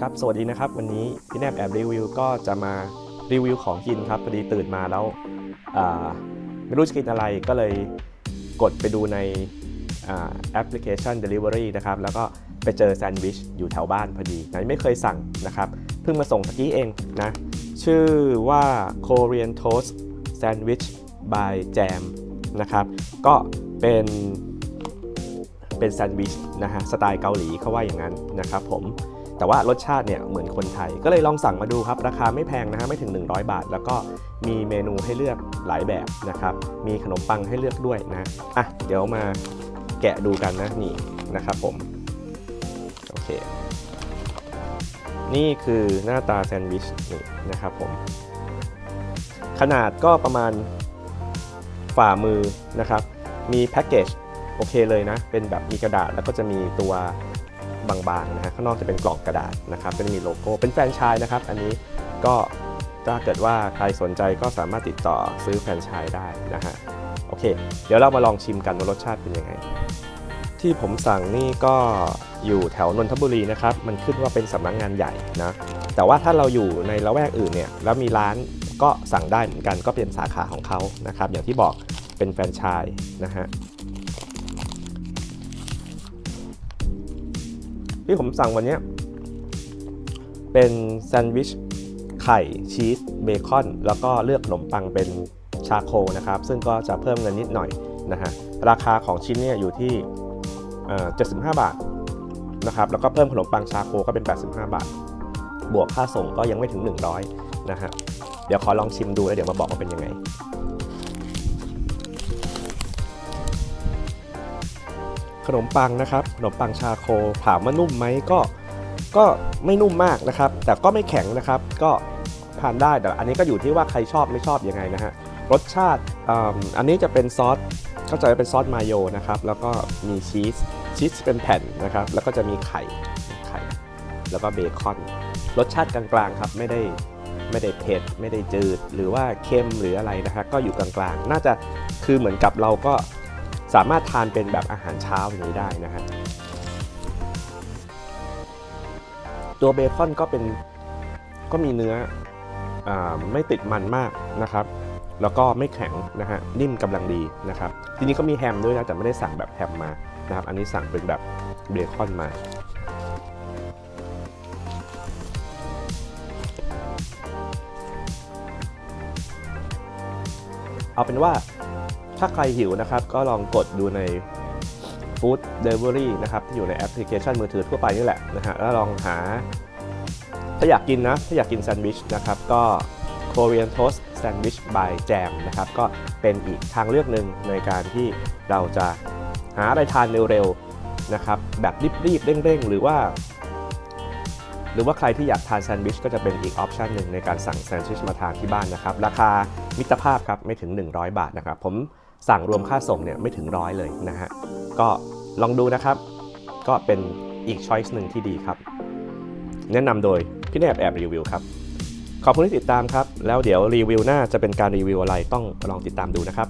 ครับสวัสดีนะครับ วันนี้พี่แนบแอบรีวิวก็จะมารีวิวของกินครับพอดีตื่นมาแล้วไม่รู้จะกินอะไรก็เลยกดไปดูในอแอปพลิเคชัน Delivery นะครับ แล้วก็ไปเจอแซนด์วิชอยู่แถวบ้านพอดีไหนไม่เคยสั่งนะครับ เพิ่งมาส่งตะกี้เองนะ ชื่อว่า Korean Toast Sandwich by Jam นะครับ ก็เป็นเป็นแซนด์วิชนะฮะสไตล์เกาหลีเขาว่าอย่างนั้นนะครับผม แต่ว่ารสชาติเนี่ยเหมือนคนไทย ก็เลยลองสั่งมาดูครับ ราคาไม่แพงนะฮะไม่ถึง 100 บาท แล้วก็มีเมนูให้เลือกหลายแบบนะครับ มีขนมปังให้เลือกด้วยนะอะเดี๋ยวมาแกะดูกันนะนี่นะครับผมโอเค นี่คือหน้าตาแซนด์วิชนี่นะครับผมขนาดก็ประมาณฝ่ามือนะครับ มีแพ็กเกจโอเคเลยนะ เป็นแบบมีกระดาษแล้วก็จะมีตัว บางๆนะฮะข้างนอกจะเป็นกล่องกระดาษนะครับก็จะมีโลโก้เป็นแฟรนไชส์นะครับ อันนี้ก็ถ้าเกิดว่าใครสนใจก็สามารถติดต่อซื้อแฟรนไชส์ได้นะฮะโอเค เดี๋ยวเรามาลองชิมกันว่ารสชาติเป็นยังไง ที่ผมสั่งนี่ก็อยู่แถวนนทบุรีนะครับ มันขึ้นว่าเป็นสำนักงงานใหญ่นะแต่ว่าถ้าเราอยู่ในละแวกอื่นเนี่ยแล้วมีร้านก็สั่งได้เหมือนกันก็เป็นสาขาของเขานะครับ อย่างที่บอกเป็นแฟรนไชส์นะฮะ ที่ผมสั่งวันนี้เป็นแซนด์วิชไข่ชีสเบคอน แล้วก็เลือกขนมปังเป็นชาโคนะครับ ซึ่งก็จะเพิ่มเงินนิดหน่อยนะฮะราคาของชิ้นเนี่ยอยู่ที่เอ่อ75 บาทนะครับแล้วก็เพิ่มขนมปังชาโคก็เป็น 85 บาท บวกค่าส่งก็ยังไม่ถึง 100นะฮะเดี๋ยวขอลองชิมดูแล้วเดี๋ยวมาบอกว่าเป็นยังไง ขนมปังนะครับขนมปังชาโคถามว่านุ่มไหมก็ก็ไม่นุ่มมากนะครับ แต่ก็ไม่แข็งนะครับ ก็ทานได้แต่อันนี้ก็อยู่ที่ว่าใครชอบไม่ชอบยังไงนะฮะรสชาติอันนี้จะเป็นซอสเข้าใจว่าเป็นซอสมาโยนะครับ แล้วก็มีชีสชีสเป็นแผ่นนะครับ แล้วก็จะมีไข่ไข่แล้วก็เบคอน รสชาติกลางๆครับไม่ได้ไม่ได้เผ็ดไม่ได้จืด หรือว่าเค็มหรืออะไรนะฮะก็อยู่กลางๆ น่าจะคือเหมือนกับเราก็ สามารถทานเป็นแบบอาหารเช้าอย่างนี้ได้นะฮะตัวเบคอนก็เป็นก็มีเนื้ออไม่ติดมันมากนะครับ แล้วก็ไม่แข็งนะฮะนิ่มกำลังดีนะครับทีนี้ก็มีแฮมด้วยนะแต่ไม่ได้สั่งแบบแฮมมานะครับ อันนี้สั่งเป็นแบบเบคอนมาเอาเป็นว่า ถ้าใครหิวนะครับ ก็ลองกดดูใน Food Delivery นะครับที่อยู่ในแอปพลิเคชันมือถือทั่วไปนี่แหละนะฮะแล้วลองหา ถ้าอยากกินนะ ถ้าอยากกินแซนด์วิชนะครับ ก็ Korean Toast Sandwich by Jam นะครับ ก็เป็นอีกทางเลือกหนึ่งในการที่เราจะหาอะไรทานเร็วๆนะครับ แบบรีบๆเร่งๆ หรือว่า หรือว่าใครที่อยากทานแซนด์วิชก็จะเป็นอีกออปชันหนึ่งในการสั่งแซนด์วิชมาทานที่บ้านนะครับ ราคามิตรภาพครับไม่ถึง 100 บาทนะครับผม สั่งรวมค่าส่งเนี่ยไม่ถึงร้อยเลยนะฮะก็ลองดูนะครับ ก็เป็นอีกช้อยส์หนึ่งที่ดีครับ แนะนำโดยพี่แนบแอบรีวิวครับ ขอบคุณที่ติดตามครับ แล้วเดี๋ยวรีวิวหน้าจะเป็นการรีวิวอะไรต้องลองติดตามดูนะครับ